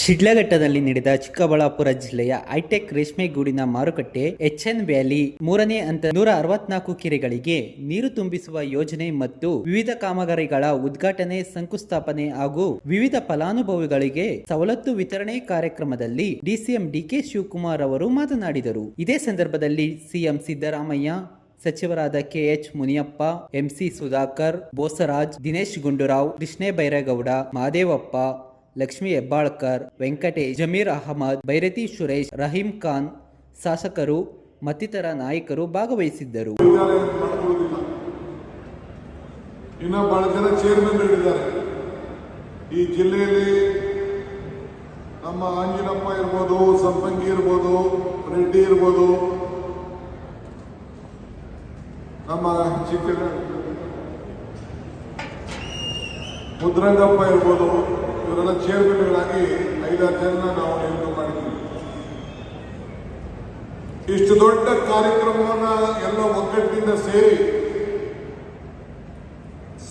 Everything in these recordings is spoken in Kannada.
ಶಿಡ್ಲಘಟ್ಟದಲ್ಲಿ ನಡೆದ ಚಿಕ್ಕಬಳ್ಳಾಪುರ ಜಿಲ್ಲೆಯ ಹೈಟೆಕ್ ರೇಷ್ಮೆಗೂಡಿನ ಮಾರುಕಟ್ಟೆ ಎಚ್ಎನ್ ವ್ಯಾಲಿ ಮೂರನೇ ಹಂತ ನೂರ ಅರವತ್ನಾಲ್ಕು ಕೆರೆಗಳಿಗೆ ನೀರು ತುಂಬಿಸುವ ಯೋಜನೆ ಮತ್ತು ವಿವಿಧ ಕಾಮಗಾರಿಗಳ ಉದ್ಘಾಟನೆ, ಶಂಕುಸ್ಥಾಪನೆ ಹಾಗೂ ವಿವಿಧ ಫಲಾನುಭವಿಗಳಿಗೆ ಸವಲತ್ತು ವಿತರಣೆ ಕಾರ್ಯಕ್ರಮದಲ್ಲಿ ಡಿಸಿಎಂ ಡಿಕೆ ಶಿವಕುಮಾರ್ ಅವರು ಮಾತನಾಡಿದರು. ಇದೇ ಸಂದರ್ಭದಲ್ಲಿ ಸಿಎಂ ಸಿದ್ದರಾಮಯ್ಯ, ಸಚಿವರಾದ ಕೆಎಚ್ ಮುನಿಯಪ್ಪ, ಎಂಸಿ ಸುಧಾಕರ್, ಬೋಸರಾಜ್, ದಿನೇಶ್ ಗುಂಡೂರಾವ್ ಕೃಷ್ಣೇ ಬೈರೇಗೌಡ ಮಹದೇವಪ್ಪ ಲಕ್ಷ್ಮಿ ಹೆಬ್ಬಾಳ್ಕರ್ ವೆಂಕಟೇಶ್ ಜಮೀರ್ ಅಹಮದ್ ಬೈರತಿ ಸುರೇಶ್, ರಹೀಂ ಖಾನ್ ಶಾಸಕರು, ಮತ್ತಿತರ ನಾಯಕರು ಭಾಗವಹಿಸಿದ್ದರು. ಇನ್ನೂ ಬಹಳ ಜನ ಈ ಜಿಲ್ಲೆಯಲ್ಲಿ ನಮ್ಮ ಆಂಜಿನಪ್ಪ ಇರ್ಬೋದು, ಸಂಪಂಗಿ ಇರ್ಬೋದು, ರೆಡ್ಡಿ ಇರ್ಬೋದು, ನಮ್ಮ ಚಿಕ್ಕ ಮುದ್ರಂಗಪ್ಪ ಇರ್ಬೋದು ಇವರೆಲ್ಲ ಚೇರ್ಮನ್ಗಳಾಗಿ ಐದಾರು ಜನ ನಾವು ನೇಮಕ ಮಾಡಿದ್ದೀವಿ. ಇಷ್ಟು ದೊಡ್ಡ ಕಾರ್ಯಕ್ರಮವನ್ನ ಎಲ್ಲ ಒಗ್ಗಟ್ಟಿನಿಂದ ಸೇರಿ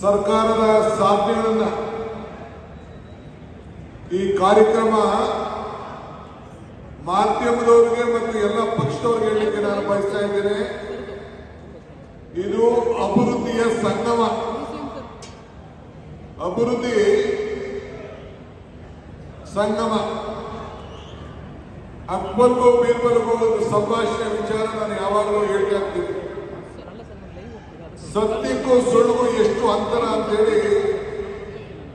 ಸರ್ಕಾರದ ಸಾಧನೆಗಳನ್ನ ಈ ಕಾರ್ಯಕ್ರಮ ಮಾಧ್ಯಮದವರಿಗೆ ಮತ್ತು ಎಲ್ಲ ಪಕ್ಷದವರಿಗೆ ಹೇಳಲಿಕ್ಕೆ ನಾನು ಬಯಸ್ತಾ ಇದ್ದೇನೆ. ಇದು ಅಭಿವೃದ್ಧಿಯ ಸಂಗಮ. ಅಭಿವೃದ್ಧಿ ಸಂಗಮ. ಅಕ್ಬರ್ಗೂ ಬೀರ್ಬಲ್ಗೂ ಒಂದು ಸಂಭಾಷಣೆ ವಿಚಾರ ನಾನು ಯಾವಾಗಲೂ ಹೇಳಿ ಆಗ್ತೀನಿ ಸತ್ಯಕ್ಕೂ ಸುಳ್ಳಿಗೂ ಎಷ್ಟು ಅಂತರ ಅಂತೇಳಿ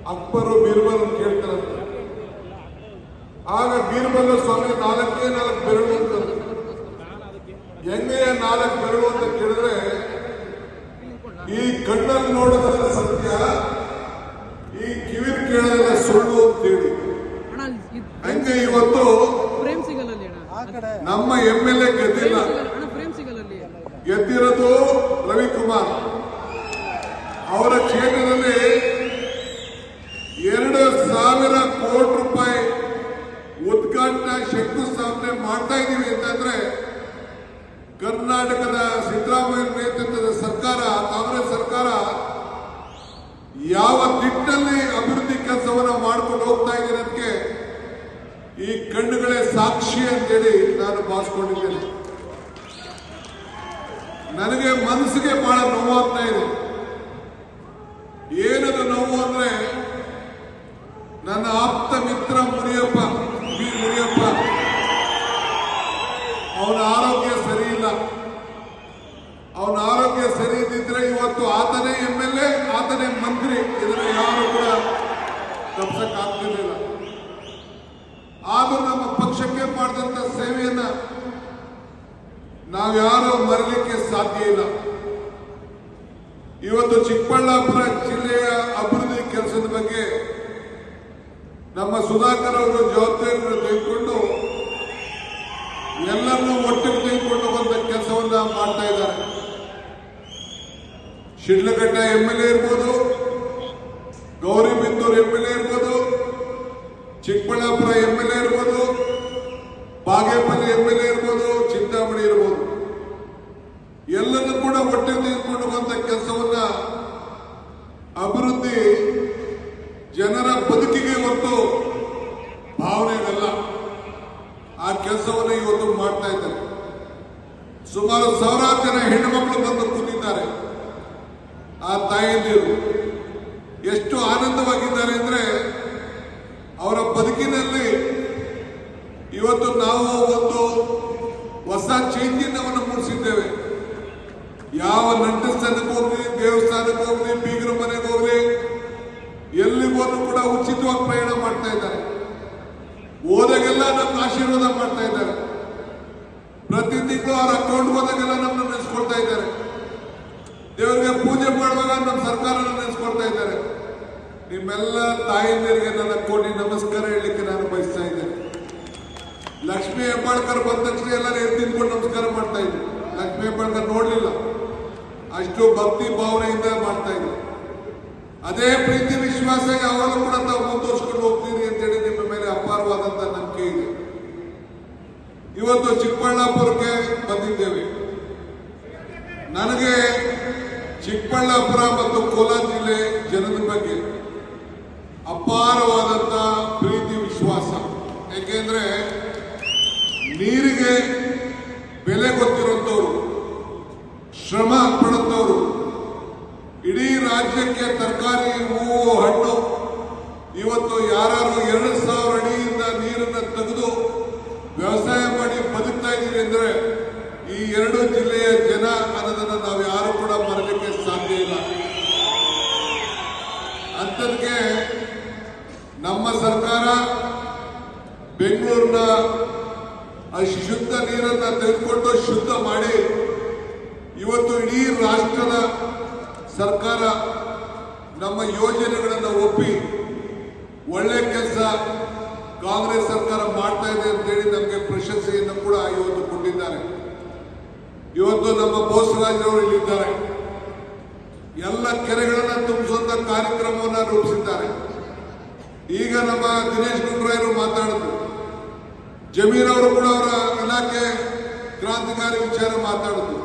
ಅಕ್ಬರು ಬೀರ್ಬಲ್ ಕೇಳ್ತಾರಂತೆ ಆಗ ಬೀರ್ಬಲ್ ಸ್ವಾಮಿ ನಾಲ್ಕೇ ನಾಲ್ಕು ಬೆರಳು ಅಂತ. ಹೆಂಗೆಯ ನಾಲ್ಕು ಬೆರಳು ಅಂತ ಕೇಳಿದ್ರೆ ಈ ಕಣ್ಣಲ್ಲಿ ನೋಡೋದಲ್ಲ ಸತ್ಯ ನಮ್ಮ ಎಂ ಎಲ್ ಎ ಗೆದ್ದಿಲ್ಲ. ಗೆದ್ದಿರೋದು ರವಿಕುಮಾರ್. ಅವರ ಕ್ಷೇತ್ರದಲ್ಲಿ ಎರಡು ಸಾವಿರ ಕೋಟಿ ರೂಪಾಯಿ ಉದ್ಘಾಟನಾ ಶಂಕುಸ್ಥಾಪನೆ ಮಾಡ್ತಾ ಇದ್ದೀವಿ ಅಂತಂದ್ರೆ ಕರ್ನಾಟಕದ ಸಿದ್ದರಾಮಯ್ಯ ನೇತೃತ್ವದ ಸರ್ಕಾರ ಕಾಂಗ್ರೆಸ್ ಸರ್ಕಾರ ಯಾವ ದಿಟ್ಟಲ್ಲಿ ಅಭಿವೃದ್ಧಿ ಕೆಲಸವನ್ನು ಮಾಡ್ಕೊಂಡು ಹೋಗ್ತಾ ಇದೆ ಅದಕ್ಕೆ ಈ ಕಣ್ಣುಗಳೇ ಸಾಕ್ಷಿ ಅಂತೇಳಿ ನಾನು ಭಾವಿಸ್ಕೊಂಡಿದ್ದೇನೆ. ನನಗೆ ಮನಸ್ಸಿಗೆ ಬಹಳ ನೋವಾಗ್ತಾ ಇದೆ. ಏನದು ನೋವು ಅಂದ್ರೆ ನನ್ನ ಆಪ್ತ ಮಿತ್ರ ಮುನಿಯಪ್ಪ ಬಿ ಮುನಿಯಪ್ಪ. ಅವನ ಆರೋಗ್ಯ ಸರಿ ಇಲ್ಲ. ಅವನ ಆರೋಗ್ಯ ಸರಿ ಇದ್ದಿದ್ರೆ ಇವತ್ತು ಆತನೇ ಎಂ ಎಲ್ ಎ, ಆತನೇ ಮಂತ್ರಿ. ಇದನ್ನು ಯಾರು ಕೂಡ ತಪ್ಸಕ್ ಆಗ್ತಿರ್ಲಿಲ್ಲ ಆದ್ರೂ ನಮ್ಮ ಪಕ್ಷಕ್ಕೆ ಮಾಡಿದಂತ ಸೇವೆಯನ್ನ ನಾವ್ಯಾರು ಮರಲಿಕ್ಕೆ ಸಾಧ್ಯ ಇಲ್ಲ. ಇವತ್ತು ಚಿಕ್ಕಬಳ್ಳಾಪುರ ಜಿಲ್ಲೆಯ ಅಭಿವೃದ್ಧಿ ಕೆಲಸದ ಬಗ್ಗೆ ನಮ್ಮ ಸುಧಾಕರ್ ಅವರು ಜವಾಬ್ದಾರಿಯನ್ನು ತೆಗೆದುಕೊಂಡು ಎಲ್ಲರನ್ನೂ ಒಟ್ಟಿಗೆ ತೆಗೆದುಕೊಂಡು ಬಂದ ಕೆಲಸವನ್ನ ಮಾಡ್ತಾ ಇದ್ದಾರೆ. ಶಿಡ್ಲಘಟ್ಟ ಎಂ ಎಲ್ ಎ ಇರ್ಬೋದು ಗೌರಿಬಿದ್ದೂರು ಎಂ ಎಲ್ ಎ ಇರ್ಬೋದು, ಚಿಕ್ಕಬಳ್ಳಾಪುರ ಎಂ ಎಲ್ ಎ ಇರ್ಬೋದು, ಬಾಗೇಪಲ್ಲಿ ಎಂ ಎಲ್ ಎ ಇರ್ಬೋದು, ಚಿಂತಾಮಣಿ ಇರ್ಬೋದು. ಕೂಡ ತೆಗೆದುಕೊಂಡು ಕೆಲಸವನ್ನ ಅಭಿವೃದ್ಧಿ ಜನರ ಬದುಕಿಗೆ ಹೊತ್ತು ಭಾವನೆಗಲ್ಲ ಆ ಕೆಲಸವನ್ನು ಇವತ್ತು ಮಾಡ್ತಾ ಇದ್ದಾರೆ. ಸುಮಾರು ಸಾವಿರಾರು ಜನ ಹೆಣ್ಣುಮಕ್ಕಳು ಬಂದು ಕೂತಿದ್ದಾರೆ. ಆ ತಾಯಂದಿರು ಎಷ್ಟು ಆನಂದವಾಗಿದ್ದಾರೆ ಅಂದ್ರೆ ಅವರ ಬದುಕಿನಲ್ಲಿ ಇವತ್ತು ನಾವು ಒಂದು ಹೊಸ ಚೈತನ್ಯವನ್ನು ಮೂಡಿಸಿದ್ದೇವೆ. ಯಾವ ನಂಟಸ್ಥಾನಕ್ಕೆ ಹೋಗ್ಲಿ, ದೇವಸ್ಥಾನಕ್ಕೆ ಹೋಗ್ಲಿ, ಬೀಗರ ಮನೆಗೆ ಹೋಗ್ಲಿ ಎಲ್ಲಿಗೋದ್ರು ಕೂಡ ಉಚಿತವಾಗಿ ಪ್ರಯಾಣ ಮಾಡ್ತಾ ಇದ್ದಾರೆ. ಹೋದಾಗೆಲ್ಲ ನಮ್ಗೆ ಆಶೀರ್ವಾದ ಮಾಡ್ತಾ ಇದ್ದಾರೆ. ಪ್ರತಿ ತಿಂಗಳು ಅವ್ರ ಅಕೌಂಟ್ ಹೋದಾಗೆಲ್ಲ ನಮ್ಮನ್ನ ನೆನೆಸ್ಕೊಳ್ತಾ ಇದ್ದಾರೆ. ದೇವರಿಗೆ ಪೂಜೆ ಮಾಡುವಾಗ ನಮ್ಮ ಸರ್ಕಾರ ನೆನೆಸ್ಕೊಳ್ತಾ ಇದ್ದಾರೆ. ನಿಮ್ಮೆಲ್ಲ ತಾಯಂದಿರಿಗೆ ನನ್ನ ಕೋಟಿ ನಮಸ್ಕಾರ ಹೇಳಲಿಕ್ಕೆ ನಾನು ಬಯಸ್ತಾ ಇದ್ದೇನೆ. ಲಕ್ಷ್ಮೀ ಹೆಬ್ಬಾಳ್ಕರ್ ಬಂದ ತಕ್ಷಣ ಎಲ್ಲರೂ ಎದ್ದು ನಮಸ್ಕಾರ ಮಾಡ್ತಾ ಇದ್ದೀನಿ ಲಕ್ಷ್ಮೀ ಹೆಬ್ಬಾಳ್ಕರ್ ನೋಡ್ಲಿಲ್ಲ. ಅಷ್ಟು ಭಕ್ತಿ ಭಾವನೆಯಿಂದ ಮಾಡ್ತಾ ಇದ್ರು. ಅದೇ ಪ್ರೀತಿ ವಿಶ್ವಾಸ ಯಾವಾಗಲೂ ಕೂಡ ತಾವು ಮುಂದುವರ್ಸ್ಕೊಂಡು ಹೋಗ್ತೀರಿ ಅಂತೇಳಿ ನಿಮ್ಮ ಮೇಲೆ ಅಪಾರವಾದಂತ ನಂಬಿಕೆ ಇದೆ. ಇವತ್ತು ಚಿಕ್ಕಬಳ್ಳಾಪುರಕ್ಕೆ ಬಂದಿದ್ದೇವೆ. ನನಗೆ ಚಿಕ್ಕಬಳ್ಳಾಪುರ ಮತ್ತು ಕೋಲಾರ ಜಿಲ್ಲೆ ಜನದ ಬಗ್ಗೆ ಅಪಾರವಾದಂತ ಪ್ರೀತಿ ವಿಶ್ವಾಸ ಯಾಕೆಂದ್ರೆ ನೀರಿಗೆ ಬೆಲೆ ಗೊತ್ತಿರುವಂತವ್ರು ಶ್ರಮ ಪಡುತ್ತವರು ಇಡೀ ರಾಜ್ಯಕ್ಕೆ ತರಕಾರಿ ಹೂವು ಹಣ್ಣು ಇವತ್ತು ಯಾರು ಎರಡು ಸಾವಿರ ಅಡಿಯಿಂದ ನೀರನ್ನು ತೆಗೆದು ವ್ಯವಸಾಯ ಮಾಡಿ ಬದುಕ್ತಾ ಇದ್ದೀವಿ ಅಂದ್ರೆ ಈ ಎರಡು ಜಿಲ್ಲೆಯ ಜನ ಅನ್ನೋದನ್ನ ನಾವು ಯಾರು ಕೂಡ ಮರಲಿಕ್ಕೆ ಸಾಧ್ಯ ಇಲ್ಲ ಅಂಥದ್ಕೆ ನಮ್ಮ ಸರ್ಕಾರ ಬೆಂಗಳೂರಿನ ಶುದ್ಧ ನೀರನ್ನ ತೆಗೆದುಕೊಂಡು ಶುದ್ಧ ಮಾಡಿ ಇವತ್ತು ಇಡೀ ರಾಷ್ಟ್ರದ ಸರ್ಕಾರ ನಮ್ಮ ಯೋಜನೆಗಳನ್ನು ಒಪ್ಪಿ ಒಳ್ಳೆ ಕೆಲಸ ಕಾಂಗ್ರೆಸ್ ಸರ್ಕಾರ ಮಾಡ್ತಾ ಇದೆ ಅಂತೇಳಿ ನಮಗೆ ಪ್ರಶಂಸೆಯನ್ನು ಕೂಡ ಇವತ್ತು ಕೊಟ್ಟಿದ್ದಾರೆ. ಇವತ್ತು ನಮ್ಮ ಬೋಸರಾಜರವರು ಇಲ್ಲಿದ್ದಾರೆ. ಎಲ್ಲ ಕೆರೆಗಳನ್ನು ತುಂಬಿಸುವಂತ ಕಾರ್ಯಕ್ರಮವನ್ನು ರೂಪಿಸಿದ್ದಾರೆ. ಈಗ ನಮ್ಮ ದಿನೇಶ್ ಗುಂಡ್ರಾಯರು ಮಾತಾಡಿದ್ರು ಜಮೀರ್ ಅವರು ಕೂಡ ಅವರ ಇಲಾಖೆ ಕ್ರಾಂತಿಕಾರಿ ವಿಚಾರ ಮಾತಾಡಿದ್ರು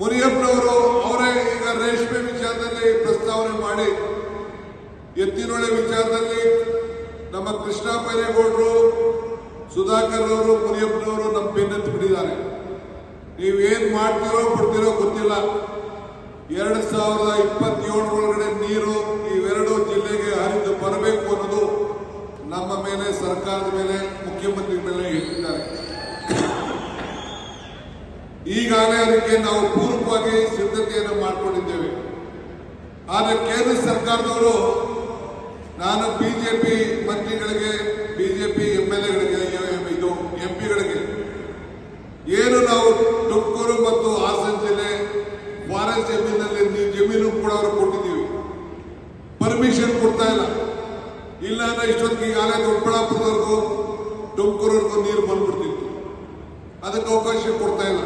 ಮುನಿಯಪ್ಪನವರು ಅವರೇ ಈಗ ರೇಷ್ಮೆ ವಿಚಾರದಲ್ಲಿ ಪ್ರಸ್ತಾವನೆ ಮಾಡಿ, ಎತ್ತಿನೊಳೆ ವಿಚಾರದಲ್ಲಿ ನಮ್ಮ ಕೃಷ್ಣ ಬೈರೇಗೌಡರು ಸುಧಾಕರ್ ಅವರು, ಮುನಿಯಪ್ಪನವರು ನಮ್ಮ ಬೆನ್ನತ್ತಿ ಬಿಟ್ಟಿದ್ದಾರೆ ನೀವೇನ್ ಮಾಡ್ತೀರೋ ಬಿಡ್ತೀರೋ ಗೊತ್ತಿಲ್ಲ. ಎರಡು ಸಾವಿರದ ಇಪ್ಪತ್ತೇಳು ಒಳಗಡೆ ನೀರು ಬರಬೇಕು ಅನ್ನೋದು ನಮ್ಮ ಮೇಲೆ, ಸರ್ಕಾರದ ಮೇಲೆ ಮುಖ್ಯಮಂತ್ರಿ ಮೇಲೆ ಹೇಳ್ತಿದ್ದಾರೆ ಈಗಾಗಲೇ ಅದಕ್ಕೆ ನಾವು ಪೂರ್ವವಾಗಿ ಸಿದ್ಧತೆಯನ್ನು ಮಾಡಿಕೊಂಡಿದ್ದೇವೆ. ಆದರೆ ಕೇಂದ್ರ ಸರ್ಕಾರದವರು, ನಾನು ಬಿಜೆಪಿ ಮಂತ್ರಿಗಳಿಗೆ ಬಿಜೆಪಿ ಎಂ ಎಲ್ ಎಗಳಿಗೆ ಇದು ಎಂ ಪಿಗಳಿಗೆ ಏನು ನಾವು ತುಮಕೂರು ಮತ್ತು ಹಾಸನ ಜಿಲ್ಲೆ, ಫಾರೆಸ್ಟ್ ಜಮೀನಲ್ಲಿ, ಜಮೀನು ಕೂಡ ಅವರು ಕೊಟ್ಟಿದ್ದೀವಿ ಪರ್ಮಿಷನ್ ಕೊಡ್ತಾ ಇಲ್ಲ ಇಲ್ಲ ಅಂದ್ರೆ ಇಷ್ಟೊತ್ತಿಗೆ ಈಗಾಗಲೇ ದೊಡ್ಡಬಳ್ಳಾಪುರದವರೆಗೂ ತುಮಕೂರವರೆಗೂ ನೀರು ಬಂದ್ಬಿಡ್ತಿತ್ತು. ಅದಕ್ಕೆ ಅವಕಾಶ ಕೊಡ್ತಾ ಇಲ್ಲ.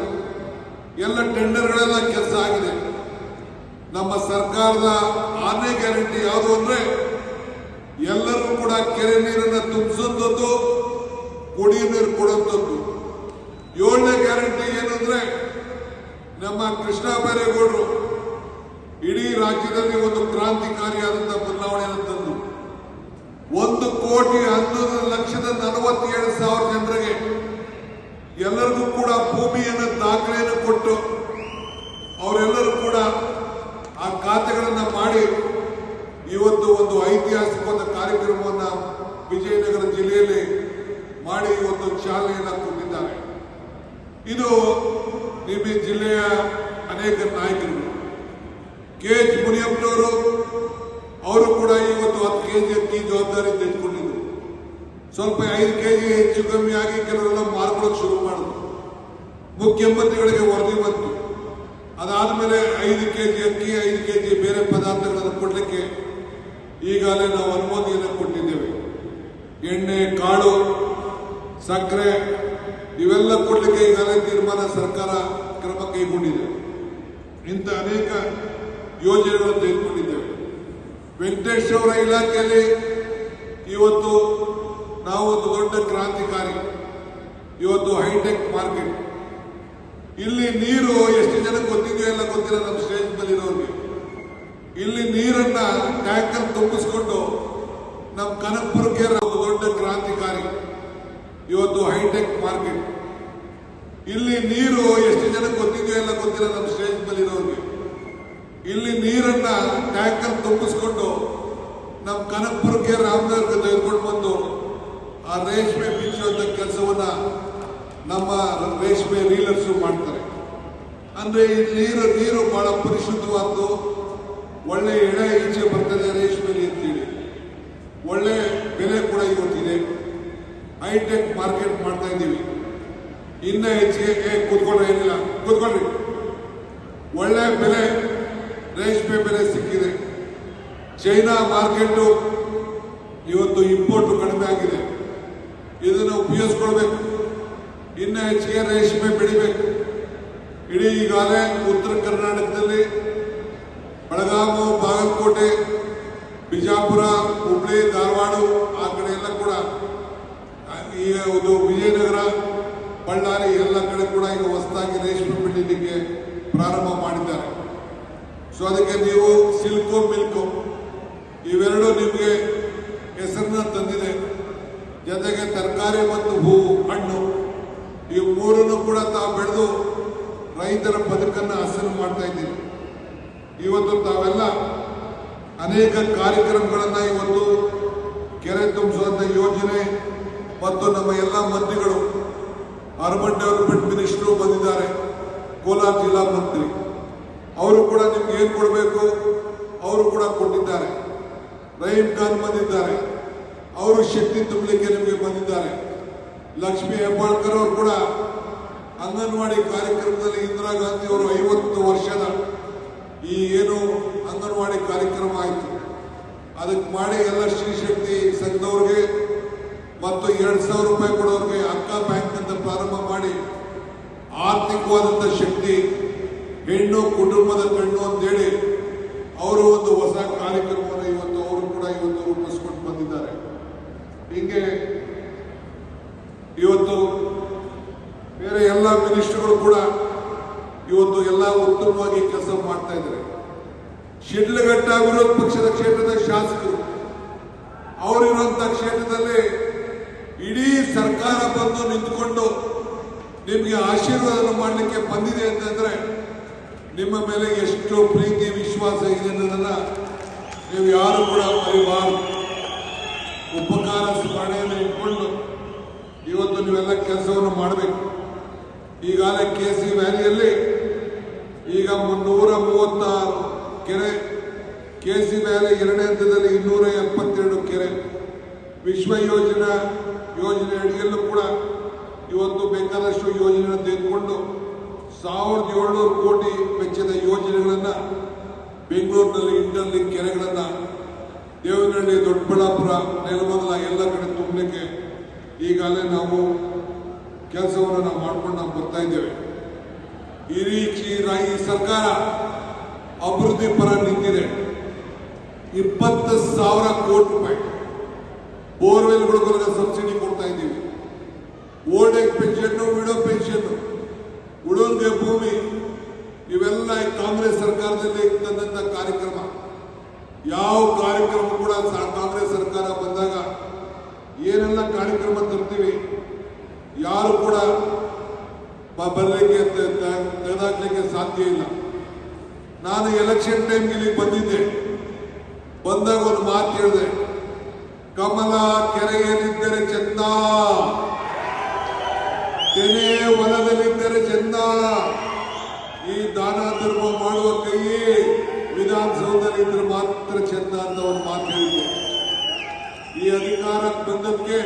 ಎಲ್ಲ ಟೆಂಡರ್ಗಳೆಲ್ಲ ಕೆಲಸ ಆಗಿದೆ. ನಮ್ಮ ಸರ್ಕಾರದ ಆರನೇ ಗ್ಯಾರಂಟಿ ಯಾವುದು ಅಂದ್ರೆ ಎಲ್ಲರೂ ಕೂಡ ಕೆರೆ ನೀರನ್ನು ತುಂಬಿಸುವಂಥದ್ದು ಕುಡಿಯುವ ನೀರು ಕೊಡುವಂಥದ್ದು. ಏಳನೇ ಗ್ಯಾರಂಟಿ ಏನಂದ್ರೆ ನಮ್ಮ ಕೃಷ್ಣ ಬೈರೇಗೌಡರು ಇಡೀ ರಾಜ್ಯದಲ್ಲಿ ಒಂದು ಕ್ರಾಂತಿಕಾರಿಯಾದಂತಹ ಬದಲಾವಣೆ ಒಂದು ಕೋಟಿ ಹನ್ನೊಂದು ಲಕ್ಷದ ನಲವತ್ತೇಳು ಸಾವಿರ ಜನರಿಗೆ ಎಲ್ಲರಿಗೂ ಕೂಡ ಭೂಮಿಯನ್ನು ದಾಖಲೆಯನ್ನು ಕೊಟ್ಟು ಅವರೆಲ್ಲರೂ ಕೂಡ ಆ ಖಾತೆಗಳನ್ನು ಮಾಡಿ ಇವತ್ತು ಒಂದು ಐತಿಹಾಸಿಕವಾದ ಕಾರ್ಯಕ್ರಮವನ್ನು ವಿಜಯನಗರ ಜಿಲ್ಲೆಯಲ್ಲಿ ಮಾಡಿ ಒಂದು ಚಾಲನೆಯನ್ನು ಕೊಟ್ಟಿದ್ದಾರೆ. ಇದು ನಿಮ್ಮ ಜಿಲ್ಲೆಯ ಅನೇಕ ನಾಯಕರು ಕೆ ಎಚ್ ಮುನಿಯಪ್ಪನವರು ಅವರು ಕೂಡ ಇವತ್ತು ಹತ್ತು ಕೆ ಜಿ ಅಕ್ಕಿ ಜವಾಬ್ದಾರಿ ತೆಗೆದುಕೊಂಡಿದ್ರು. ಸ್ವಲ್ಪ ಐದು ಕೆ ಜಿ ಹೆಚ್ಚು ಕಮ್ಮಿ ಆಗಿ ಕೆಲವರೆಲ್ಲ ಮಾರ್ಕೊಳ್ಳೋಕೆ ಶುರು ಮಾಡಿದ್ರು. ಮುಖ್ಯಮಂತ್ರಿಗಳಿಗೆ ವರದಿ ಬಂತು. ಅದಾದ್ಮೇಲೆ ಐದು ಕೆ ಜಿ ಅಕ್ಕಿ, ಐದು ಕೆ ಜಿ ಬೇರೆ ಪದಾರ್ಥಗಳನ್ನು ಕೊಡಲಿಕ್ಕೆ ಈಗಾಗಲೇ ನಾವು ಅನುಮೋದನೆಯನ್ನು ಕೊಟ್ಟಿದ್ದೇವೆ. ಎಣ್ಣೆ, ಕಾಳು, ಸಕ್ಕರೆ ಇವೆಲ್ಲ ಕೊಡಲಿಕ್ಕೆ ಈಗಾಗಲೇ ತೀರ್ಮಾನ ಸರ್ಕಾರ ಕ್ರಮ ಕೈಗೊಂಡಿದೆ. ಇಂಥ ಅನೇಕ ತೆಗೆದುಕೊಂಡಿದ್ದೇವೆ ವೆಂಕಟೇಶ್ ಅವರ ಇಲಾಖೆಯಲ್ಲಿ ಇವತ್ತು ನಾವು ಒಂದು ದೊಡ್ಡ ಕ್ರಾಂತಿಕಾರಿ, ಇವತ್ತು ಹೈಟೆಕ್ ಮಾರ್ಕೆಟ್. ಇಲ್ಲಿ ನೀರು ಎಷ್ಟು ಜನಕ್ಕೆ ಗೊತ್ತಿದೆಯೋ ಎಲ್ಲ ಗೊತ್ತಿಲ್ಲ, ನಮ್ಮ ಸ್ಟೇಜ್ ಮೇಲೆ ಇಲ್ಲಿ ನೀರನ್ನ ಟ್ಯಾಂಕರ್ ತುಂಬಿಸ್ಕೊಂಡು ನಮ್ಮ ಕನಕಪುರಕ್ಕೆ ಒಂದು ದೊಡ್ಡ ಕ್ರಾಂತಿಕಾರಿ, ಇವತ್ತು ಹೈಟೆಕ್ ಮಾರ್ಕೆಟ್. ಇಲ್ಲಿ ನೀರು ಎಷ್ಟು ಜನಕ್ಕೆ ಗೊತ್ತಿದೆಯೋ ಎಲ್ಲ ಗೊತ್ತಿಲ್ಲ, ನಮ್ಮ ಸ್ಟೇಜ್ ಮೇಲೆ ಇರೋರಿಗೆ ಇಲ್ಲಿ ನೀರನ್ನ ಟ್ಯಾಂಕರ್ ತುಂಬಿಸ್ಕೊಂಡು ನಮ್ಮ ಕನಕಪುರಕ್ಕೆ ರಾಮನಗರಕ್ಕೆ ತೆಗೆದುಕೊಂಡು ಬಂದು ಆ ರೇಷ್ಮೆ ಬಿಚ್ಚುವಂತ ಕೆಲಸವನ್ನ ನಮ್ಮ ರೇಷ್ಮೆ ರೀಲರ್ಸು ಮಾಡ್ತಾರೆ. ಅಂದ್ರೆ ಈ ನೀರು ನೀರು ಬಹಳ ಪರಿಶುದ್ಧವಾದ್ದು ಒಳ್ಳೆ ಎಳೆ ಈಚೆ ಬರ್ತದೆ ರೇಷ್ಮೆಲಿ ಅಂತೇಳಿ. ಒಳ್ಳೆ ಬೆಲೆ ಕೂಡ ಇವತ್ತಿದೆ. ಹೈಟೆಕ್ ಮಾರ್ಕೆಟ್ ಮಾಡ್ತಾ ಇದ್ದೀವಿ. ಇನ್ನೂ ಹೆಚ್ಚಿಗೆ ಕೂತ್ಕೊಂಡ್ರೆ ಏನಿಲ್ಲ. ಕೂತ್ಕೊಳ್ರಿ ಒಳ್ಳೆ ಬೆಲೆ ರೇಷ್ಮೆ ಬೆಲೆ ಸಿಕ್ಕಿದೆ ಚೈನಾ ಮಾರ್ಕೆಟ್ ಇವತ್ತು ಇಂಪೋರ್ಟ್ ಕಡಿಮೆ ಆಗಿದೆ. ಇದನ್ನು ಉಪಯೋಗಿಸ್ಕೊಳ್ಬೇಕು. ಇನ್ನ ಹೆಚ್ಚಿಗೆ ರೇಷ್ಮೆ ಬೆಳಿಬೇಕು. ಇಡೀ ಈಗಾಗಲೇ ಉತ್ತರ ಕರ್ನಾಟಕದಲ್ಲಿ ಬೆಳಗಾವಿ ಬಾಗಲಕೋಟೆ, ಬಿಜಾಪುರ, ಹುಬ್ಳಿ, ಧಾರವಾಡ ಆ ಕಡೆ ಎಲ್ಲ ಕೂಡ, ಈ ಒಂದು ವಿಜಯನಗರ, ಬಳ್ಳಾರಿ ಎಲ್ಲ ಕಡೆ ಕೂಡ ಈಗ ಹೊಸದಾಗಿ ರೇಷ್ಮೆ ಬೆಳೀಲಿಕ್ಕೆ ಪ್ರಾರಂಭ ಮಾಡಿದ್ದಾರೆ. ಸೊ ಅದಕ್ಕೆ ನೀವು ಸಿಲ್ಕು ಮಿಲ್ಕು ಇವೆರಡು ನಿಮಗೆ ಹೆಸರನ್ನ ತಂದಿದೆ. ಜೊತೆಗೆ ತರಕಾರಿ ಮತ್ತು ಹೂವು ಹಣ್ಣು. ಈ ಮೂರನ್ನು ಕೂಡ ತಾವು ಬೆಳೆದು ರೈತರ ಬದುಕನ್ನು ಹಸನು ಮಾಡ್ತಾ ಇದ್ದೀವಿ. ಇವತ್ತು ತಾವೆಲ್ಲ ಅನೇಕ ಕಾರ್ಯಕ್ರಮಗಳನ್ನು ಇವತ್ತು ಕೆರೆ ತುಂಬಿಸುವಂಥ ಯೋಜನೆ ಮತ್ತು ನಮ್ಮ ಎಲ್ಲ ಮಂತ್ರಿಗಳು ಅರ್ಬನ್ ಡೆವಲಪ್ಮೆಂಟ್ ಮಿನಿಸ್ಟ್ರು ಬಂದಿದ್ದಾರೆ, ಕೋಲಾರ ಜಿಲ್ಲಾ ಮಂತ್ರಿ. ಅವರು ಕೂಡ ನಿಮ್ಗೆ ಏನು ಕೊಡಬೇಕು? ಅವರು ಕೂಡ ಕೊಟ್ಟಿದ್ದಾರೆ. ರಹೀಂ ಖಾನ್ ಬಂದಿದ್ದಾರೆ. ಅವರು ಶಕ್ತಿ ತುಂಬಲಿಕ್ಕೆ ನಿಮಗೆ ಬಂದಿದ್ದಾರೆ. ಲಕ್ಷ್ಮೀ ಹೆಬ್ಬಾಳ್ಕರ್ ಅವರು ಕೂಡ ಅಂಗನವಾಡಿ ಕಾರ್ಯಕ್ರಮದಲ್ಲಿ ಇಂದಿರಾ ಗಾಂಧಿ ಅವರು ಐವತ್ತು ವರ್ಷದ ಈ ಏನು ಅಂಗನವಾಡಿ ಕಾರ್ಯಕ್ರಮ ಆಯಿತು. ಅದಕ್ಕೆ ಮಾಡಿ ಎಲ್ಲ ಶ್ರೀ ಶಕ್ತಿ ಸಂಘದವ್ರಿಗೆ ಮತ್ತು ಎರಡು ಸಾವಿರ ರೂಪಾಯಿ ಕೊಡೋರಿಗೆ ಅಕ್ಕ ಬ್ಯಾಂಕ್ ಅಂತ ಪ್ರಾರಂಭ ಮಾಡಿ ಆರ್ಥಿಕವಾದಂಥ ಶಕ್ತಿ, ಹೆಣ್ಣು ಕುಟುಂಬದ ಕಣ್ಣು ಅಂತೇಳಿ ಅವರು ಒಂದು ಹೊಸ ಕಾರ್ಯಕ್ರಮವನ್ನು ಇವತ್ತು ಅವರು ಕೂಡ ಇವತ್ತು ರೂಪಿಸ್ಕೊಂಡು ಬಂದಿದ್ದಾರೆ ಹೀಗೆ ಇವತ್ತು ಬೇರೆ ಎಲ್ಲ ಮಿನಿಸ್ಟರ್ಗಳು ಕೂಡ ಇವತ್ತು ಎಲ್ಲ ಉತ್ತಮವಾಗಿ ಕೆಲಸ ಮಾಡ್ತಾ ಇದ್ದಾರೆ. ಶಿಡ್ಲಘಟ್ಟ ವಿರೋಧ ಪಕ್ಷದ ಕ್ಷೇತ್ರದ ಶಾಸಕರು ಅವರಿರುವಂತ ಕ್ಷೇತ್ರದಲ್ಲಿ ಇಡೀ ಸರ್ಕಾರ ಬಂದು ನಿಂತ್ಕೊಂಡು ನಿಮಗೆ ಆಶೀರ್ವಾದ ಮಾಡಲಿಕ್ಕೆ ಬಂದಿದೆ ಅಂತಂದ್ರೆ ನಿಮ್ಮ ಮೇಲೆ ಎಷ್ಟು ಪ್ರೀತಿ ವಿಶ್ವಾಸ ಇದೆ ಅನ್ನೋದನ್ನ ನೀವು ಯಾರು ಕೂಡ ಮರಿಬಾರದು. ನೀವೆಲ್ಲ ಕೆಲಸವನ್ನು ಮಾಡಬೇಕು. ಈಗಾಗಲೇ ಕೆ ಸಿ ವ್ಯಾಲಿಯಲ್ಲಿ ಈಗ ಮುನ್ನೂರ ಮೂವತ್ತಾರು ಕೆರೆ ಕೆ ಸಿ ವ್ಯಾಲಿ ಎರಡನೇ ಹಂತದಲ್ಲಿ ಇನ್ನೂರ ಎಪ್ಪತ್ತೆರಡು ಕೆರೆ. ವಿಶ್ವ ಯೋಜನಾ ಯೋಜನೆ ಅಡಿಯಲ್ಲೂ ಕೂಡ ಇವತ್ತು ಬೇಕಾದಷ್ಟು ಯೋಜನೆ ತೆಗೆದುಕೊಂಡು ಸಾವಿರದ ಏಳ್ನೂರು ಕೋಟಿ ವೆಚ್ಚದ ಯೋಜನೆಗಳನ್ನು ಬೆಂಗಳೂರಿನಲ್ಲಿ ಇಂಟರ್ಲಿ ಕೆರೆಗಳನ್ನು ದೇವನಹಳ್ಳಿ, ದೊಡ್ಡಬಳ್ಳಾಪುರ, ನೆಲಮಂಗಲ ಎಲ್ಲ ಕಡೆ ತುಂಬಲಿಕ್ಕೆ ಈಗಾಗಲೇ ನಾವು ಕೆಲಸವನ್ನು ನಾವು ಮಾಡ್ಕೊಂಡು ನಾವು ಬರ್ತಾ ಇದ್ದೇವೆ. ಈ ರೀತಿ ಈ ಸರ್ಕಾರ ಅಭಿವೃದ್ಧಿ ಪರ ನಿಂತಿದೆ. ಇಪ್ಪತ್ತು ಸಾವಿರ ಕೋಟಿ ರೂಪಾಯಿ ಬೋರ್ವೆಲ್ಗಳಿಗೆ ಸಬ್ಸಿಡಿ ಕೊಡ್ತಾ ಇದ್ದೀವಿ. Old age pension widow pension ಉಳೋನ್ಗೆ ಭೂಮಿ ಇವೆಲ್ಲ ಈ ಕಾಂಗ್ರೆಸ್ ಸರ್ಕಾರದಲ್ಲಿ ತಂದಂತ ಕಾರ್ಯಕ್ರಮ ಯಾವ ಕಾರ್ಯಕ್ರಮ ಕೂಡ ಸಾ- ಕಾಂಗ್ರೆಸ್ ಸರ್ಕಾರ ಬಂದಾಗ ಏನೆಲ್ಲ ಕಾರ್ಯಕ್ರಮ ತರ್ತೀವಿ ಯಾರು ಕೂಡ ಬ- ಬರಲಿಕ್ಕೆ ತ- ತ- ತೆಗೆದಾಕ್ಲಿಕ್ಕೆ ಸಾಧ್ಯ ಇಲ್ಲ ನಾನು ಎಲೆಕ್ಷನ್ ಟೈಮ್ ಇಲ್ಲಿ ಬಂದಿದ್ದೆ ಬಂದಾಗ ಒಂದು ಮಾತು ಹೇಳಿದೆ ಕಮಲ ಕೆರೆಯಲ್ಲಿದ್ದರೆ ಚಂದ ತೆನೆ ಹೊಲದಲ್ಲಿದ್ದರೆ ಚಂದ ಈ ದಾನ ಧರ್ಮ ಮಾಡುವ ಕೈ ವಿಧಾನಸೌಧದಲ್ಲಿ ಇದ್ರೆ ಮಾತ್ರ ಚಂದ ಅಂತ ಒಂದು ಮಾತು ಹೇಳಿದ್ದೆ ಈ ಅಧಿಕಾರ ಬಂದಕ್ಕೆ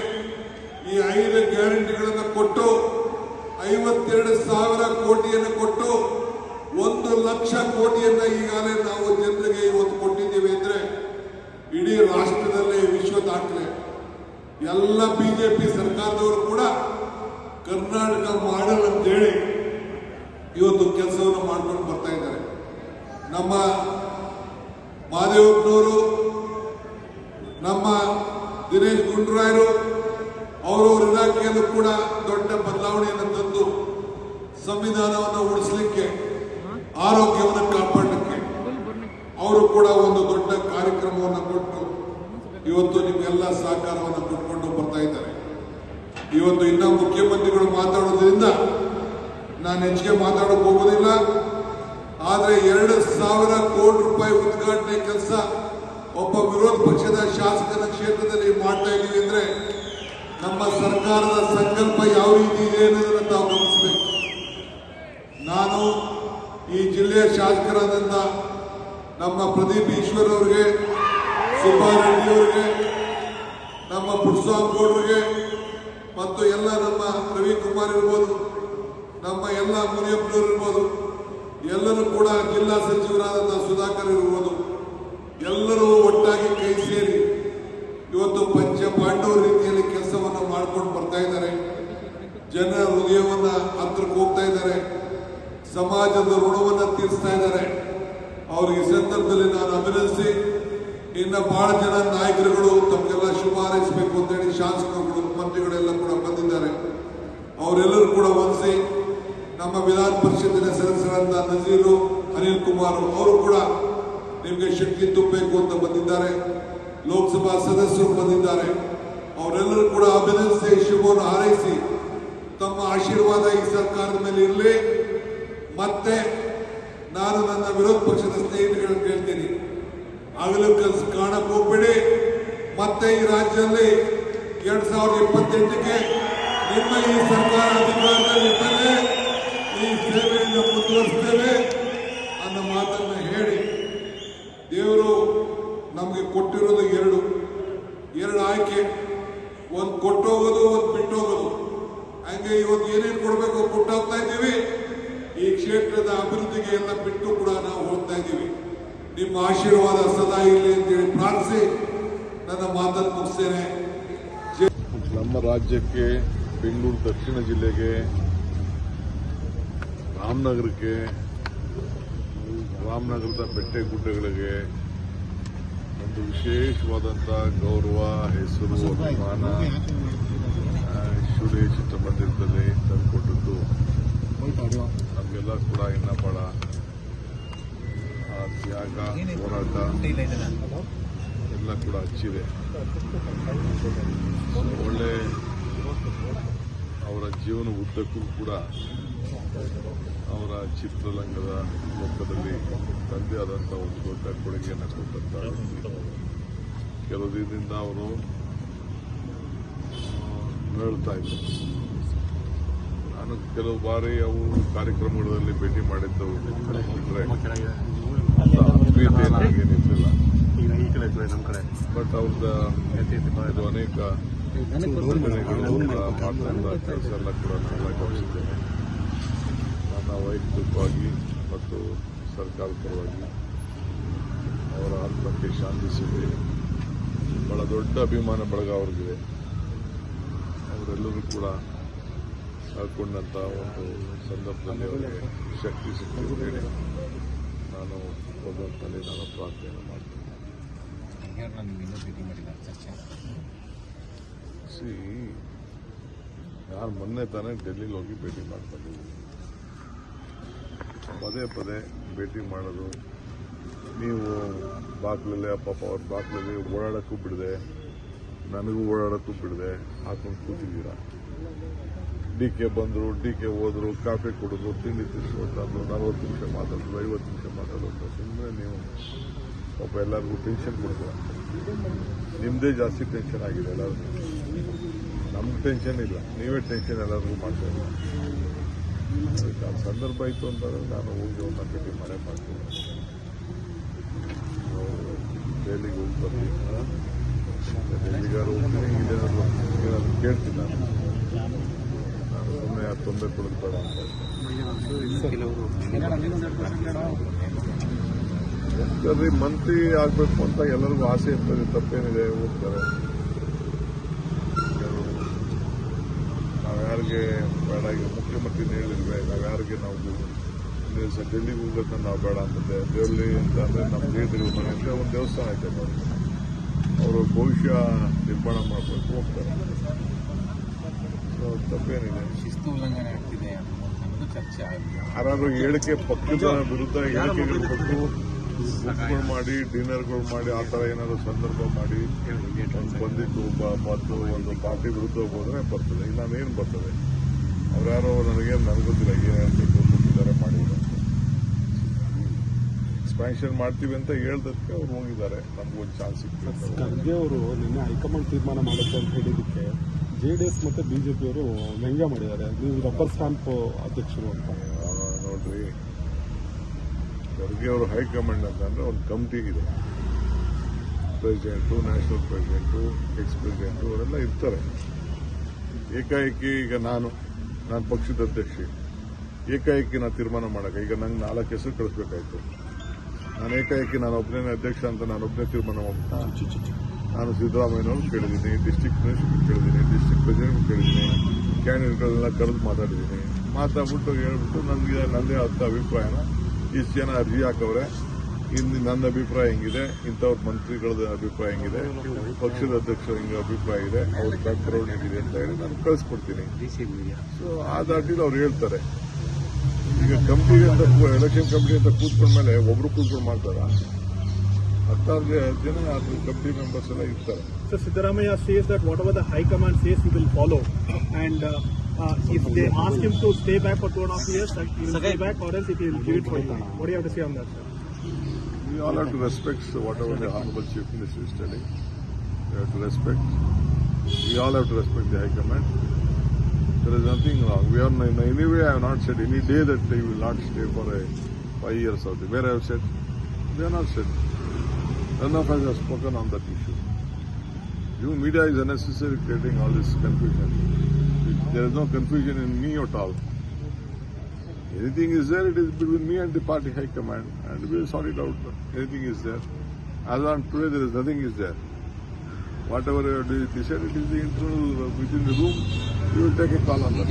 ಈ ಐದು ಗ್ಯಾರಂಟಿಗಳನ್ನು ಕೊಟ್ಟು ಐವತ್ತೆರಡು ಸಾವಿರ ಕೋಟಿಯನ್ನು ಕೊಟ್ಟು ಒಂದು ಲಕ್ಷ ಕೋಟಿಯನ್ನು ಈಗಾಗಲೇ ನಾವು ಜನರಿಗೆ ಇವತ್ತು ಕೊಟ್ಟಿದ್ದೀವಿ ಅಂದರೆ ಇಡೀ ರಾಷ್ಟ್ರದಲ್ಲೇ ವಿಶ್ವ ದಾಖಲೆ. ಎಲ್ಲ ಬಿಜೆಪಿ ಸರ್ಕಾರದವರು ಕೂಡ ಕರ್ನಾಟಕ ಮಾಡಲ್ ಅಂತೇಳಿ ಇವತ್ತು ಕೆಲಸವನ್ನು ಮಾಡ್ಕೊಂಡು ಬರ್ತಾ ಇದ್ದಾರೆ. ನಮ್ಮ ಮಾದೇವಪ್ಪನವರು ನಮ್ಮ ದಿನೇಶ್ ಗುಂಡೂರಾಯರು ಅವರು ಇಲಾಖೆಯಲ್ಲೂ ಕೂಡ ದೊಡ್ಡ ಬದಲಾವಣೆಯನ್ನು ತಂದು ಸಂವಿಧಾನವನ್ನು ಉಳಿಸಲಿಕ್ಕೆ ಆರೋಗ್ಯವನ್ನು ಕಾಪಾಡಲಿಕ್ಕೆ ಅವರು ಕೂಡ ಒಂದು ದೊಡ್ಡ ಕಾರ್ಯಕ್ರಮವನ್ನು ಕೊಟ್ಟು ಇವತ್ತು ನಿಮಗೆಲ್ಲ ಸಹಕಾರವನ್ನು ಕೊಟ್ಟುಕೊಂಡು ಬರ್ತಾ ಇದ್ದಾರೆ. ಇವತ್ತು ಇನ್ನೂ ಮುಖ್ಯಮಂತ್ರಿಗಳು ಮಾತಾಡೋದ್ರಿಂದ ನಾನು ಹೆಚ್ಚಿಗೆ ಮಾತಾಡೋಕೆ ಹೋಗೋದಿಲ್ಲ. ಆದರೆ ಎರಡು ಸಾವಿರ ಕೋಟಿ ರೂಪಾಯಿ ಉದ್ಘಾಟನೆ ಕೆಲಸ ಒಬ್ಬ ವಿರೋಧ ಪಕ್ಷದ ಶಾಸಕನ ಕ್ಷೇತ್ರದಲ್ಲಿ ಮಾಡ್ತಾ ಇದ್ದೀವಿ ಅಂದ್ರೆ ನಮ್ಮ ಸರ್ಕಾರದ ಸಂಕಲ್ಪ ಯಾವ ರೀತಿ ಇದೆ ಅನ್ನೋದನ್ನ ತಾವು ಗಮನಿಸಬೇಕು. ನಾನು ಈ ಜಿಲ್ಲೆಯ ಶಾಸಕರಾದಂಥ ನಮ್ಮ ಪ್ರದೀಪ್ ಈಶ್ವರ್ ಅವರಿಗೆ ಸುಬ್ಬಾರೆಡ್ಡಿ ಅವರಿಗೆ, ನಮ್ಮ ಪುಟ್ಸ್ವಾಮಿ ಗೌಡ್ರಿಗೆ ಮತ್ತು ಎಲ್ಲ ನಮ್ಮ ರವಿಕುಮಾರ್ ಇರ್ಬೋದು, ನಮ್ಮ ಎಲ್ಲ ಮುನಿಯಪ್ಪನವರು ಇರ್ಬೋದು, ಎಲ್ಲರೂ ಕೂಡ ಜಿಲ್ಲಾ ಸಚಿವರಾದಂಥ ಸುಧಾಕರ್ ಇರ್ಬೋದು. ಎಲ್ಲರೂ ಒಟ್ಟಾಗಿ ಕೈ ಸೇರಿ ಇವತ್ತು ಪಂಚ ಪಾಂಡವ ರೀತಿಯಲ್ಲಿ ಕೆಲಸವನ್ನು ಮಾಡ್ಕೊಂಡು ಬರ್ತಾ ಇದ್ದಾರೆ. ಜನರ ಹೃದಯವನ್ನ ಹತ್ರಕ್ಕೆ ಹೋಗ್ತಾ ಇದ್ದಾರೆ. ಸಮಾಜದ ಋಣವನ್ನ ತೀರಿಸ್ತಾ ಇದ್ದಾರೆ. ಅವ್ರಿಗೆ ಈ ಸಂದರ್ಭದಲ್ಲಿ ನಾನು ಅಭಿನಂದಿಸಿ ಇನ್ನ ಬಹಳ ಜನ ನಾಯಕರುಗಳು ತಮಗೆಲ್ಲ ಶುಭ ಹಾರೈಸಬೇಕು ಅಂತೇಳಿ ಶಾಸಕರುಗಳು, ಮಂತ್ರಿಗಳೆಲ್ಲ ಕೂಡ ಬಂದಿದ್ದಾರೆ. ಅವರೆಲ್ಲರೂ ಕೂಡ ವಂದಿಸಿ ನಮ್ಮ ವಿಧಾನ ಪರಿಷತ್ತಿನ ಸದಸ್ಯರಾದ ನಜೀರು, ಅನಿಲ್ ಕುಮಾರ್ ಅವರು ಕೂಡ ನಿಮಗೆ ಶಕ್ತಿ ತುಂಬಬೇಕು ಅಂತ ಬಂದಿದ್ದಾರೆ. ಲೋಕಸಭಾ ಸದಸ್ಯರು ಬಂದಿದ್ದಾರೆ. ಅವರೆಲ್ಲರೂ ಕೂಡ ಅಭಿನಂದಿಸಿ, ಶುಭವನ್ನು ಹಾರೈಸಿ. ತಮ್ಮ ಆಶೀರ್ವಾದ ಈ ಸರ್ಕಾರದ ಮೇಲೆ ಇರಲಿ. ಮತ್ತೆ ನಾನು ನನ್ನ ವಿರೋಧ ಪಕ್ಷದ ಸ್ನೇಹಿತರುಗಳನ್ನು ಕೇಳ್ತೀನಿ. ಹಗಲು ಕೆಲಸ ಕಾಣಕ್ಕೆ ಹೋಗ್ಬೇಡಿ. ಮತ್ತೆ ಈ ರಾಜ್ಯದಲ್ಲಿ ಎರಡ್ ಸಾವಿರದ ಇಪ್ಪತ್ತೆಂಟಕ್ಕೆ ನಿಮ್ಮ ಈ ಸರ್ಕಾರ ಅಧಿಕಾರದಲ್ಲಿ ಈ ಸೇವೆಯನ್ನು ಮುಂದುವರಿಸ್ತೇವೆ ಅನ್ನೋ ಮಾತನ್ನು ಹೇಳಿ. ದೇವರು ನಮಗೆ ಕೊಟ್ಟಿರೋದು ಎರಡು. ಎರಡು ಆಯ್ಕೆ. ಒಂದು ಕೊಟ್ಟೋಗೋದು, ಒಂದು ಬಿಟ್ಟೋಗೋದು. ಹಂಗೆ ಇವತ್ತು ಏನೇನು ಕೊಡಬೇಕು ಹೋಗ್ತಾ ಇದ್ದೀವಿ. ಈ ಕ್ಷೇತ್ರದ ಅಭಿವೃದ್ಧಿಗೆ ಎಲ್ಲ ಬಿಟ್ಟು ಕೂಡ ನಾವು ಹೋಗ್ತಾ ಇದ್ದೀವಿ. ನಿಮ್ಮ ಆಶೀರ್ವಾದ ಸದಾ ಇರಲಿ ಅಂತೇಳಿ ಪ್ರಾರ್ಥಿಸಿ. ನನ್ನ ಮಾತನ್ನು ಮುಗಿಸ್ತೇನೆ. ನಮ್ಮ ರಾಜ್ಯಕ್ಕೆ, ಬೆಂಗಳೂರು ದಕ್ಷಿಣ ಜಿಲ್ಲೆಗೆ, ರಾಮನಗರಕ್ಕೆ ರಾಮನಗರದ ಬೆಟ್ಟೆ ಗುಡ್ಡಗಳಿಗೆ ಒಂದು ವಿಶೇಷವಾದಂಥ ಗೌರವ, ಹೆಸರು, ಅಭಿಮಾನ ಶುಡೆ ಚಿತ್ರಮಂದಿರದಲ್ಲಿ ತಂದುಕೊಟ್ಟದ್ದು. ನಮಗೆಲ್ಲ ಕೂಡ ಇನ್ನ ಬಹಳ ತ್ಯಾಗ, ಹೋರಾಟ ಎಲ್ಲ ಕೂಡ ಹಚ್ಚಿದೆ. ಒಳ್ಳೆ ಅವರ ಜೀವನ ಉದ್ದಕ್ಕೂ ಕೂಡ ಅವರ ಚಿತ್ರರಂಗದ ಮುಖದಲ್ಲಿ ತಂದೆ ಆದಂಥ ಒಂದು ದೊಡ್ಡ ಕೊಡುಗೆಯನ್ನು ಕೊಟ್ಟಂತ. ಕೆಲವು ದಿನದಿಂದ ಅವರು ಹೇಳ್ತಾ ಇದ್ದರು ನಾನು ಕೆಲವು ಬಾರಿ ಅವು ಕಾರ್ಯಕ್ರಮಗಳಲ್ಲಿ ಭೇಟಿ ಮಾಡಿದ್ದವು ಇರಲಿಲ್ಲ ಅಂತ ಆತ್ಮೀಯತೆ ನನಗೇನಿರಲಿಲ್ಲ ಬಟ್ ಅವ್ರದ್ದು ಅನೇಕ ಕೆಲಸ ಎಲ್ಲ ಕೂಡ ನಾನೆಲ್ಲ ಗಮನಿಸಿದ್ದೇನೆ ನನ್ನ ವೈಯಕ್ತಿಕವಾಗಿ ಮತ್ತು ಸರ್ಕಾರ ಪರವಾಗಿ ಅವರ ಆತ್ಮಕ್ಕೆ ಶಾಂತಿ ಸಿಗಲಿ. ಬಹಳ ದೊಡ್ಡ ಅಭಿಮಾನ ಬಳಗ ಅವ್ರಿಗಿದೆ ಅವರೆಲ್ಲರೂ ಕೂಡ ಕಳ್ಕೊಂಡಂಥ ಒಂದು ಸಂದರ್ಭದಲ್ಲಿ ಅವರಿಗೆ ಶಕ್ತಿ ಹೇಳಿ ನಾನು ಭಗವಂತನಲ್ಲಿ ನಾನು ಪ್ರಾರ್ಥನೆ ಮಾಡ್ತೇನೆ. ಸಿ ಯಾರು ಮೊನ್ನೆ ತಾನೇ ಡೆಲ್ಲಿಗೆ ಹೋಗಿ ಭೇಟಿ ಮಾಡ್ಕೊಂಡಿದ್ದೀವಿ ಪದೇ ಪದೇ ಭೇಟಿ ಮಾಡೋದು. ನೀವು ಬಾಕ್ಲಲ್ಲಿ ಪಾಪ ಅವ್ರ ಬಾಕ್ಲಲ್ಲಿ ಓಡಾಡೋಕ್ಕೂ ಬಿಡದೆ, ನನಗೂ ಓಡಾಡೋಕ್ಕೂ ಬಿಡದೆ, ಹಾಕೊಂಡು ಕೂತಿದ್ದೀರಾ? ಡಿ ಕೆ ಬಂದರು, ಡಿ ಕೆ ಹೋದರು, ಕಾಫಿ ಕುಡಿದ್ರು, ತಿಂಡಿ ತಿನ್ಸ್ಕೊಟ್ಟಾದ್ರು ನಲ್ವತ್ತು ನಿಮಿಷ ಮಾತಾಡೋದು ಐವತ್ತು ನಿಮಿಷ ಮಾತಾಡೋದು ಸುಮ್ಮನೆ ನೀವು ಪಾಪ ಎಲ್ಲರಿಗೂ ಟೆನ್ಷನ್ ಕೊಡ್ತೀರ? ನಿಮ್ಮದೇ ಜಾಸ್ತಿ ಟೆನ್ಷನ್ ಆಗಿದೆ ಎಲ್ಲರಿಗೂ. ನಮ್ಗೆ ಟೆನ್ಷನ್ ಇಲ್ಲ. ನೀವೇ ಟೆನ್ಷನ್ ಎಲ್ಲರಿಗೂ ಮಾಡ್ತಾ ಇಲ್ಲ ಅದಕ್ಕೆ ಆ ಸಂದರ್ಭ ಇತ್ತು ಅಂತಂದ್ರೆ ನಾನು ಹೋಗಿ ಒಂದು ಭೇಟಿ ಮಾಡೇ ಮಾಡ್ತೀನಿ. ದೆಹಲಿಗೆ ಹೋಗಿ ಬರ್ತೀನಿ ದೆಹಲಿಗಾರು ಹೋಗ್ತೀನಿ ಕೇಳ್ತೀನಿ ನಾನು. ನಾನು ಸುಮ್ಮನೆ ಆ ತೊಂದರೆ ಕೊಡೋದು ಬೇಡ ಅಂತ ಮಂತ್ರಿ ಆಗ್ಬೇಕು ಅಂತ ಎಲ್ಲರಿಗೂ ಆಸೆ ಇರ್ತದೆ, ತಪ್ಪೇನಿದೆ, ಹೋಗ್ತಾರೆ. ನಾವು ಯಾರಿಗೆ ಬೇಡ ಈಗ ಮುಖ್ಯಮಂತ್ರಿ ಹೇಳಿಲ್ವೇ ನಾವು ಯಾರಿಗೆ ನಾವು ಇಲ್ಲಿ ಸ ಡೆಲ್ಲಿಗೆ ಹೋಗ್ಬೇಕಂತ ನಾವು ಬೇಡ ಅಂತಂದೆ ಡೆಲ್ಲಿ ಅಂತ ಅಂದ್ರೆ ನಮ್ಮ ಸ್ನೇಹಿತರಿಗೆ ಮನೆ ಅಂದರೆ ಒಂದು ದೇವಸ್ಥಾನ ಐತೆ ನೋಡಿ ಅವರು ಭವಿಷ್ಯ ನಿರ್ಮಾಣ ಮಾಡಬೇಕು ಹೋಗ್ತಾರೆ. ತಪ್ಪೇನಿದೆ. ಶಿಸ್ತು ಉಲ್ಲಂಘನೆ ಆಗ್ತಿದೆ ಅನ್ನೋದು ಚರ್ಚೆ ಆಗಿದೆ. ಯಾರಾದ್ರೂ ಹೇಳಿಕೆ ಪಕ್ಷದ ವಿರುದ್ಧ ಹೇಳಿಕೆಗಳು ಕೊಟ್ಟು ಬುಕ್ಗಳು ಮಾಡಿ ಡಿನ್ನರ್ಗಳು ಮಾಡಿ ಆ ಥರ ಏನಾದ್ರು ಸಂದರ್ಭ ಮಾಡಿ ಬಂದಿದ್ದು ಮತ್ತು ಒಂದು ಪಾರ್ಟಿ ವಿರುದ್ಧ ಹೋದ್ರೆ ಬರ್ತದೆ. ಇಲ್ಲ ಏನು ಬರ್ತದೆ? ಅವ್ರು ಯಾರೋ ನನಗೆ ನನಗೊತ್ತಿಲ್ಲ ಏನು ಅಂತ ಕೊಟ್ಟಿದ್ದಾರೆ ಮಾಡಿದ್ದಾರೆ ಎಕ್ಸ್ಪ್ಯಾನ್ಷನ್ ಮಾಡ್ತೀವಿ ಅಂತ ಹೇಳ್ದಕ್ಕೆ ಅವ್ರು ಹೋಗಿದ್ದಾರೆ. ನಮ್ಗೊಂದು ಚಾನ್ಸ್ ಸಿಕ್ಕಿದೆ ಖರ್ಗೆ ಅವರು ನಿನ್ನೆ ಹೈಕಮಾಂಡ್ ತೀರ್ಮಾನ ಮಾಡುತ್ತೆ ಅಂತ ಹೇಳಿದಕ್ಕೆ ಜೆ ಡಿ ಎಸ್ ಮತ್ತು ಬಿ ಜೆ ಪಿಯವರು ವ್ಯಂಗ್ಯ ಮಾಡಿದ್ದಾರೆ. ನೀವು ರಬ್ಬರ್ ಸ್ಟಾಂಪ್ ಅಧ್ಯಕ್ಷರು ಅಂತ. ನೋಡ್ರಿ. ಖರ್ಗೆ ಅವರು ಹೈಕಮಾಂಡ್ ಅಂತಂದ್ರೆ ಒಂದು ಕಮಿಟಿ ಇದೆ. President national president ex president ಅವರೆಲ್ಲ ಇರ್ತಾರೆ. ಏಕಾಏಕಿ ಈಗ ನಾನು ನಾನು ಪಕ್ಷದ ಅಧ್ಯಕ್ಷ. ಏಕಾಏಕಿ ನಾನು ತೀರ್ಮಾನ ಮಾಡಕ್ಕೆ, ಈಗ ನಂಗೆ ನಾಲ್ಕು ಹೆಸರು ಕಳಿಸ್ಬೇಕಾಯ್ತು. ನಾನು ಏಕಾಏಕಿ ನಾನು ಒಬ್ಬನೇ ಅಧ್ಯಕ್ಷ ಅಂತ ನಾನು ಒಬ್ಬನೇ ತೀರ್ಮಾನ ಮಾಡ್ಬಿಟ್ಟು ನಾನು ಸಿದ್ದರಾಮಯ್ಯನವ್ರು ಕೇಳಿದ್ದೀನಿ ಡಿಸ್ಟಿಕ್ ಮಿನಿಸ್ಟರ್ ಕೇಳಿದ್ದೀನಿ ಡಿಸ್ಟಿಕ್ ಪ್ರೆಸಿಡೆಂಟ್ ಕೇಳಿದ್ದೀನಿ ಕ್ಯಾಂಡಿಡೇಟ್ಗಳನ್ನೆಲ್ಲ ಕರೆದು ಮಾತಾಡಿದ್ದೀನಿ. ಮಾತಾಡ್ಬಿಟ್ಟು ಹೇಳ್ಬಿಟ್ಟು ನನಗೆ ನನ್ನದೇ ಆದ ಅಭಿಪ್ರಾಯನ ಇಷ್ಟು ಜನ ಅರ್ಜಿ ಹಾಕವ್ರೆ. ಇಲ್ಲಿ ನನ್ನ ಅಭಿಪ್ರಾಯ ಹೆಂಗಿದೆ? ಇಂಥವ್ರ ಮಂತ್ರಿಗಳದ ಅಭಿಪ್ರಾಯ ಹೆಂಗಿದೆ? ಪಕ್ಷದ ಅಧ್ಯಕ್ಷರ ಹಿಂಗೆ ಅಭಿಪ್ರಾಯ ಇದೆ? ಅವ್ರ ಬ್ಯಾಕ್ಗ್ರೌಂಡ್ ಹೇಗಿದೆ ಅಂತ ಹೇಳಿ ನಾನು ಕಳಿಸ್ಕೊಡ್ತೀನಿ. ಸೊ ಆ ದಾಟಿಲಿ ಅವ್ರು ಹೇಳ್ತಾರೆ. ಈಗ ಕಂಪ್ನಿ ಅಂತ ಎಲೆಕ್ಷನ್ ಕಂಪ್ನಿ ಅಂತ ಕೂತ್ಕೊಂಡ್ಮೇಲೆ ಒಬ್ರು ಕೂತ್ಕೊಂಡು ಮಾಡ್ತಾರ? ಹತ್ತಾರು ಜನ ಅದ್ರ ಕಮಿಟಿ ಮೆಂಬರ್ಸ್ ಎಲ್ಲ ಇರ್ತಾರೆ. So Siddaramaiah says that whatever the High Command says will follow And uh, if they ask him to stay back for two and a half years, like, he will stay back or else he will give it for you. What do you have to say on that, sir? We all have to respect whatever the Honorable Chief Minister is telling. We have to respect. We all have to respect the High Command. There is nothing wrong. We are in any way I have not said any day that they will not stay for a five years or the, where I have said. They have not said. None of us have spoken on that issue. You media is unnecessary creating all this confusion. There is no confusion in me at all. Anything is there, it is between me and the party high command, and we will sort it out. Anything is there. As on today, there is nothing is there. Whatever you have decided, it is the internal uh, within the room. We will take a call on that.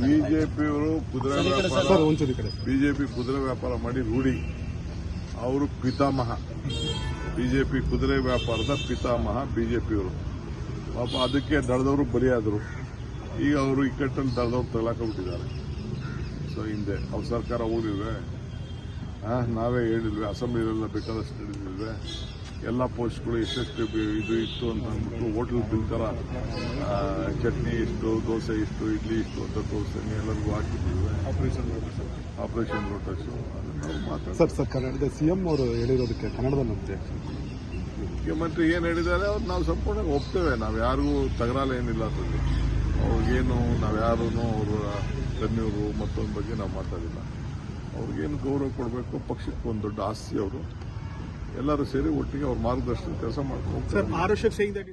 ಬಿಜೆಪಿಯವರು ಕುದುರೆ ವ್ಯಾಪಾರ ಬಿಜೆಪಿ ಕುದುರೆ ವ್ಯಾಪಾರ ಮಾಡಿ ರೂಢಿ ಅವರು ಪಿತಾಮಹ ಬಿಜೆಪಿ ಕುದುರೆ ವ್ಯಾಪಾರದ ಪಿತಾಮಹ ಬಿಜೆಪಿಯವರು. ಪಾಪ ಅದಕ್ಕೆ ದಳದವರು ಬಲಿಯಾದರು. ಈಗ ಅವರು ಇಕ್ಕಟ್ಟಲ್ಲಿ ದಳದವ್ರು ತಗಲಾಕೊಂಡ್ಬಿಟ್ಟಿದ್ದಾರೆ. ಸೊ ಹಿಂದೆ ಅವ್ರ ಸರ್ಕಾರ ಹೋಗಿಲ್ವೇ ನಾವೇ ಹೇಳಿಲ್ವೇ? ಅಸೆಂಬ್ಲಿಲೆಲ್ಲ ಬೇಕಾದಷ್ಟು ಹೇಳಿಲ್ವೇ ಎಲ್ಲ ಪೋಸ್ಟ್ಗಳು ಎಷ್ಟೆಷ್ಟು ಇದು ಇತ್ತು ಅಂತ ಅಂದ್ಬಿಟ್ಟು ಹೋಟ್ಲ್ ಬಿಲ್ ಥರ ಚಟ್ನಿ ಇಷ್ಟು ದೋಸೆ ಇಷ್ಟು ಇಡ್ಲಿ ಇಷ್ಟು ಅಂತ ತೋರಿಸ್ತೀನಿ ಎಲ್ಲರಿಗೂ ಹಾಕಿದ್ದೀವಿ ಆಪರೇಷನ್ ಆಪರೇಷನ್ ಮಾತಾಡ್ತೀವಿ ಸರ್ ಸರ್ ಕನ್ನಡದ ಸಿ ಎಂ ಅವರು ಹೇಳಿರೋದಕ್ಕೆ ಕನ್ನಡದ reaction. ಮುಖ್ಯಮಂತ್ರಿ ಏನು ಹೇಳಿದ್ದಾರೆ ಅವ್ರು ನಾವು ಸಂಪೂರ್ಣ ಒಪ್ತೇವೆ. ನಾವು ಯಾರಿಗೂ ತಗರಾಲ ಏನಿಲ್ಲ ಅದರಲ್ಲಿ. ಅವ್ರಿಗೇನು ನಾವು ಯಾರೂ ಅವರ ಕನ್ಯೂರು ಮತ್ತೊಂದು ಬಗ್ಗೆ ನಾವು ಮಾತಾಡಿಲ್ಲ. ಅವ್ರಿಗೇನು ಗೌರವ ಕೊಡಬೇಕು ಪಕ್ಷಕ್ಕೆ ಒಂದು ದೊಡ್ಡ ಆಸ್ತಿ ಅವರು. ಎಲ್ಲರೂ ಸೇರಿ ಒಟ್ಟಿಗೆ ಅವ್ರ ಮಾರ್ಗದರ್ಶನ ಕೆಲಸ ಮಾಡ್ಕೊಂಡು